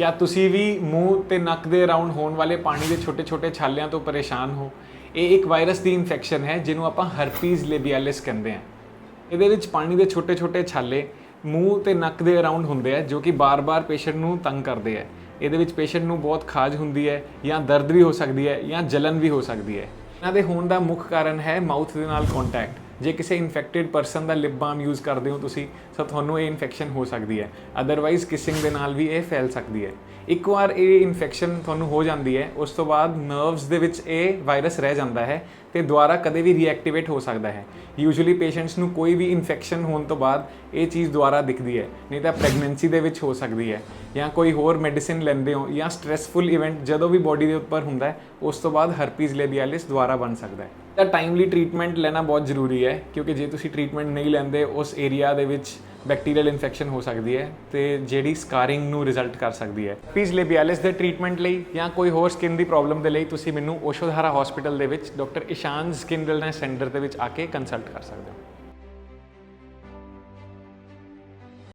ਕਿਆ ਤੁਸੀਂ ਵੀ ਮੂੰਹ ਤੇ ਨੱਕ ਦੇ ਅਰਾਊਂਡ ਹੋਣ ਵਾਲੇ ਪਾਣੀ ਦੇ ਛੋਟੇ-ਛੋਟੇ ਛਾਲਿਆਂ ਤੋਂ ਪਰੇਸ਼ਾਨ ਹੋ? ਇਹ ਇੱਕ ਵਾਇਰਸ ਦੀ ਇਨਫੈਕਸ਼ਨ ਹੈ, ਜਿਹਨੂੰ ਆਪਾਂ ਹਰਪੀਜ਼ ਲੇਬੀਆਲਿਸ ਕਹਿੰਦੇ ਹਾਂ। ਇਹਦੇ ਵਿੱਚ ਪਾਣੀ ਦੇ ਛੋਟੇ-ਛੋਟੇ ਛਾਲੇ ਮੂੰਹ ਤੇ ਨੱਕ ਦੇ ਅਰਾਊਂਡ ਹੁੰਦੇ ਆ, ਜੋ ਕਿ ਬਾਰ-ਬਾਰ ਪੇਸ਼ੈਂਟ ਨੂੰ ਤੰਗ ਕਰਦੇ ਆ। ਇਹਦੇ ਵਿੱਚ ਪੇਸ਼ੈਂਟ ਨੂੰ ਬਹੁਤ ਖਾਜ ਹੁੰਦੀ ਹੈ, ਜਾਂ ਦਰਦ ਵੀ ਹੋ ਸਕਦੀ ਹੈ, ਜਾਂ ਜਲਨ ਵੀ ਹੋ ਸਕਦੀ ਹੈ। ਇਹਨਾਂ ਦੇ ਹੋਣ ਦਾ ਮੁੱਖ ਕਾਰਨ ਹੈ ਮਾਊਥ ਦੇ ਨਾਲ ਕੰਟੈਕਟ ਜੇ ਕਿਸੇ ਇਨਫੈਕਟਿਡ ਪਰਸਨ ਦਾ ਲਿਪ ਬਾਮ ਯੂਜ਼ ਕਰਦੇ ਹੋ ਤੁਸੀਂ, ਤਾਂ ਤੁਹਾਨੂੰ ਇਹ ਇਨਫੈਕਸ਼ਨ ਹੋ ਸਕਦੀ ਹੈ। ਅਦਰਵਾਈਜ਼ ਕਿਸਿੰਗ ਦੇ ਨਾਲ ਵੀ ਇਹ ਫੈਲ ਸਕਦੀ ਹੈ। ਇੱਕ ਵਾਰ ਇਹ ਇਨਫੈਕਸ਼ਨ ਤੁਹਾਨੂੰ ਹੋ ਜਾਂਦੀ ਹੈ, ਉਸ ਤੋਂ ਬਾਅਦ ਨਰਵਸ ਦੇ ਵਿੱਚ ਇਹ ਵਾਇਰਸ ਰਹਿ ਜਾਂਦਾ ਹੈ ਤੇ ਦੁਬਾਰਾ ਕਦੇ ਵੀ ਰੀਐਕਟੀਵੇਟ ਹੋ ਸਕਦਾ ਹੈ। ਯੂਜੂਅਲੀ ਪੇਸ਼ੈਂਟਸ ਨੂੰ ਕੋਈ ਵੀ ਇਨਫੈਕਸ਼ਨ ਹੋਣ ਤੋਂ ਬਾਅਦ ਇਹ ਚੀਜ਼ ਦੁਬਾਰਾ ਦਿਖਦੀ ਹੈ, ਨਹੀਂ ਤਾਂ ਪ੍ਰੈਗਨੈਂਸੀ ਦੇ ਵਿੱਚ ਹੋ ਸਕਦੀ ਹੈ ਜਾਂ ਕੋਈ ਹੋਰ ਮੈਡੀਸਿਨ ਲੈਂਦੇ ਹੋ ਜਾਂ ਸਟ੍ਰੈਸਫੁਲ ਇਵੈਂਟ ਜਦੋਂ ਵੀ ਬੋਡੀ ਦੇ ਉੱਪਰ ਹੁੰਦਾ ਹੈ, ਉਸ ਤੋਂ ਬਾਅਦ ਹਰਪੀਜ਼ ਲੇਬੀਆਲਿਸ ਦੁਬਾਰਾ ਬਣ ਸਕਦਾ ਹੈ। ਤਾਂ ਟਾਈਮਲੀ ਟ੍ਰੀਟਮੈਂਟ ਲੈਣਾ ਬਹੁਤ ਜ਼ਰੂਰੀ ਹੈ, ਕਿਉਂਕਿ ਜੇ ਤੁਸੀਂ ਟ੍ਰੀਟਮੈਂਟ ਨਹੀਂ ਲੈਂਦੇ, ਉਸ ਏਰੀਆ ਦੇ ਵਿੱਚ ਬੈਕਟੀਰੀਅਲ ਇਨਫੈਕਸ਼ਨ ਹੋ ਸਕਦੀ ਹੈ ਤੇ ਜਿਹੜੀ ਸਕਾਰਿੰਗ ਨੂੰ ਰਿਜ਼ਲਟ ਕਰ ਸਕਦੀ ਹੈ। ਪੀਜ਼ ਲੇਬੀਆਲਿਸ ਦੇ ਟ੍ਰੀਟਮੈਂਟ ਲਈ ਜਾਂ ਕੋਈ ਹੋਰ ਸਕਿਨ ਦੀ ਪ੍ਰੋਬਲਮ ਦੇ ਲਈ ਤੁਸੀਂ ਮੈਨੂੰ ਓਸ਼ੋਧਾਰਾ ਹਸਪੀਟਲ ਦੇ ਵਿੱਚ doctor Ishaan skin wellness centre ਦੇ ਵਿੱਚ ਆ ਕੇ ਕੰਸਲਟ ਕਰ ਸਕਦੇ ਹੋ।